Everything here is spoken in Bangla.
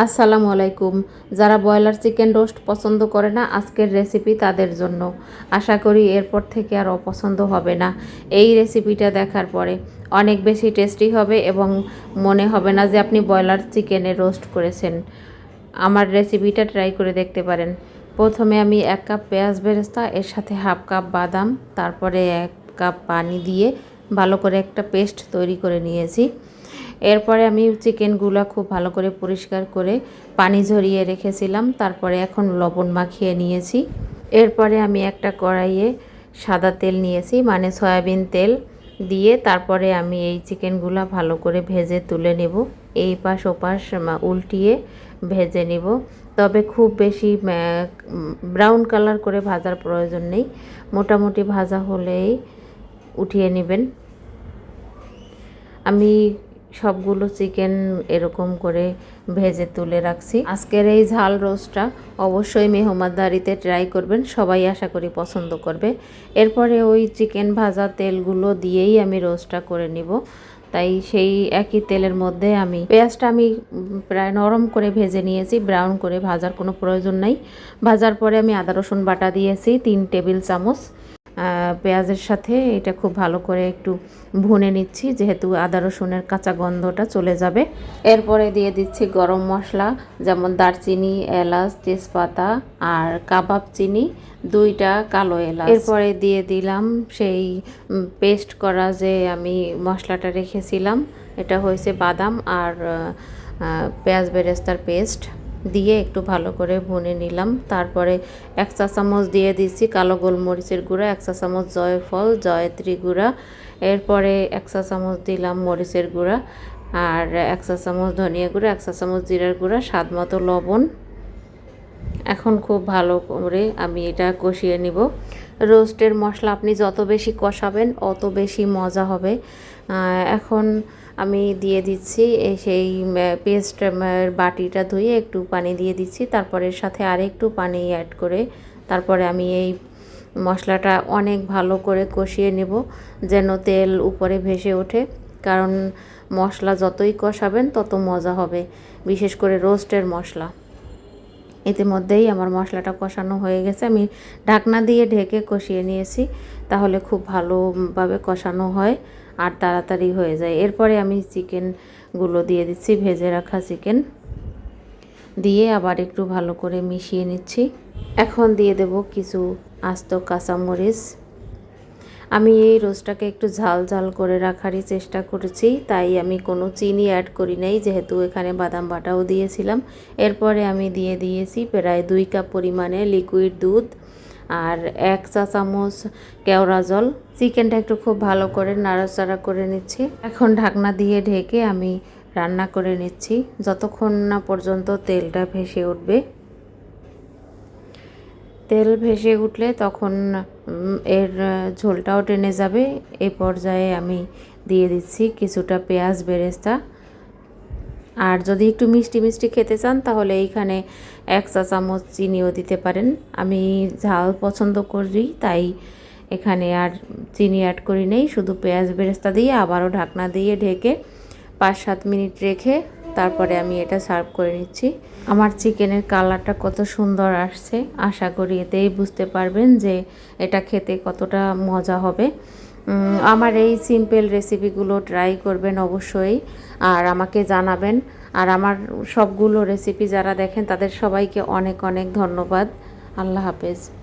আসসালামু আলাইকুম। যারা ব্রয়লার চিকেন রোস্ট পছন্দ করে না, আজকের রেসিপি তাদের জন্য। আশা করি এরপর থেকে আর অপছন্দ হবে না। এই রেসিপিটা দেখার পরে অনেক বেশি টেস্টি হবে এবং মনে হবে না যে আপনি ব্রয়লার চিকেনে রোস্ট করেছেন। আমার রেসিপিটা ট্রাই করে দেখতে পারেন। প্রথমে আমি এক কাপ পেঁয়াজ বেরেস্তা, এর সাথে হাফ কাপ বাদাম, তারপরে এক কাপ পানি দিয়ে ভালো করে একটা পেস্ট তৈরি করে নিয়েছি। এরপরে আমি চিকেনগুলো খুব ভালো করে পরিষ্কার করে পানি ঝরিয়ে রেখেছিলাম। তারপরে এখন লবণ মাখিয়ে নিয়েছি। এরপরে আমি একটা কড়াইয়ে সাদা তেল নিয়েছি মানে সয়াবিন তেল দিয়ে তারপরে আমি এই চিকেনগুলো ভালো করে ভেজে তুলে নেব। এই পাশ ওপাশ উল্টিয়ে ভেজে নেব। তবে খুব বেশি ব্রাউন কালার করে ভাজার প্রয়োজন নেই। মোটামুটি ভাজা হলেই উঠিয়ে নেবেন। আমি সবগুলো চিকেন এরকম করে ভেজে তুলে রাখছি। আজকের এই ঝাল রোস্টটা অবশ্যই মেহমানদারিতে ট্রাই করবেন, সবাই আশা করি পছন্দ করবে। এরপরে ওই চিকেন ভাজা তেলগুলো দিয়েই আমি রোস্টটা করে নিব। তাই সেই একই তেলের মধ্যে আমি পেঁয়াজটা আমি প্রায় নরম করে ভেজে নিয়েছি, ব্রাউন করে ভাজার কোনো প্রয়োজন নাই। ভাজার পরে আমি আদা রসুন বাটা দিয়েছি, তিন টেবিল চামচ। পেঁয়াজের সাথে এটা খুব ভালো করে একটু ভুনে নিচ্ছি, যেহেতু আদা রসুনের কাঁচা গন্ধটা চলে যাবে। এরপরে দিয়ে দিচ্ছি গরম মশলা, যেমন দারচিনি, এলাচ, তেজপাতা আর কাবাব চিনি, দুইটা কালো এলাচ। এরপরে দিয়ে দিলাম সেই পেস্ট করা যে আমি মশলাটা রেখেছিলাম, এটা হয়েছে বাদাম আর পেঁয়াজ বেরেস্তার পেস্ট। দিয়ে একটু ভালো করে ভুনে নিলাম। তারপরে এক চা চামচ দিয়ে দিচ্ছি কালো গোলমরিচের গুঁড়া, এক চা চামচ জয়ফল জয়ত্রী গুঁড়া। এরপরে এক চা চামচ দিলাম মরিচের গুঁড়া আর এক চা চামচ ধনিয়া গুঁড়া, এক চা চামচ জিরার গুঁড়া, স্বাদ মতো লবণ। এখন খুব ভালো করে আমি এটা কষিয়ে নিব। রোস্টের মশলা আপনি যত বেশি কষাবেন, অত বেশি মজা হবে। এখন আমি দিয়ে দিচ্ছি সেই পেস্ট বাটিটা ধুয়ে একটু পানি দিয়ে দিচ্ছি, তারপরে সাথে আর একটু পানি অ্যাড করে তারপরে আমি এই মশলাটা অনেক ভালো করে কষিয়ে নেব, যেন তেল উপরে ভেসে ওঠে, কারণ মশলা যতই কষাবেন তত মজা হবে, বিশেষ করে রোস্টের মশলা। ইতিমধ্যেই আমার মশলাটা কষানো হয়ে গেছে। আমি ঢাকনা দিয়ে ঢেকে কষিয়ে নিয়েছি, তাহলে খুব ভালোভাবে কষানো হয় আর তাড়াতাড়ি হয়ে যায়। এরপরে আমি চিকেনগুলো দিয়ে দিচ্ছি, ভেজে রাখা চিকেন। দিয়ে আবার একটু ভালো করে মিশিয়ে নিচ্ছি। এখন দিয়ে দেব কিছু আস্ত কাঁচামরিচ। আমি এই রোজটাকে একটু ঝাল ঝাল করে রাখারই চেষ্টা করেছি, তাই আমি কোনো চিনি অ্যাড করি নাই, যেহেতু এখানে বাদাম বাটাও দিয়েছিলাম। এরপরে আমি দিয়ে দিয়েছি প্রায় দুই কাপ পরিমাণে লিকুইড দুধ আর এক চা চামচ কেওড়া জল। চিকেনটা একটু খুব ভালো করে নাড়াচাড়া করে নিচ্ছি। এখন ঢাকনা দিয়ে ঢেকে আমি রান্না করে নিচ্ছি। যতক্ষণ না পর্যন্ত তেলটা ভেসে উঠবে তেল ভেসে উঠলে তখন এর ঝোলটাও টেনে যাবে। এ পর্যায়ে আমি দিয়ে দিচ্ছি কিছুটা পেঁয়াজ বেরেস্তা। আর যদি একটু মিষ্টি মিষ্টি খেতে চান, তাহলে এইখানে এক চা চামচ চিনিও দিতে পারেন। আমি ঝাল পছন্দ করি, তাই এখানে আর চিনি অ্যাড করি নেই। শুধু পেঁয়াজ বেরেস্তা দিয়ে, আবারও ঢাকনা দিয়ে ঢেকে পাঁচ সাত মিনিট রেখে তারপরে আমি এটা সার্ভ করে নিচ্ছি। আমার চিকেনের কালারটা কত সুন্দর আসছে। আশা করি এতেই বুঝতে পারবেন যে এটা খেতে কতটা মজা হবে। আমার এই সিম্পল রেসিপিগুলো ট্রাই করবেন অবশ্যই। আর আমাকে জানাবেন। আর আমার সবগুলো রেসিপি যারা দেখেন, তাদের সবাইকে অনেক অনেক ধন্যবাদ। আল্লাহ হাফেজ।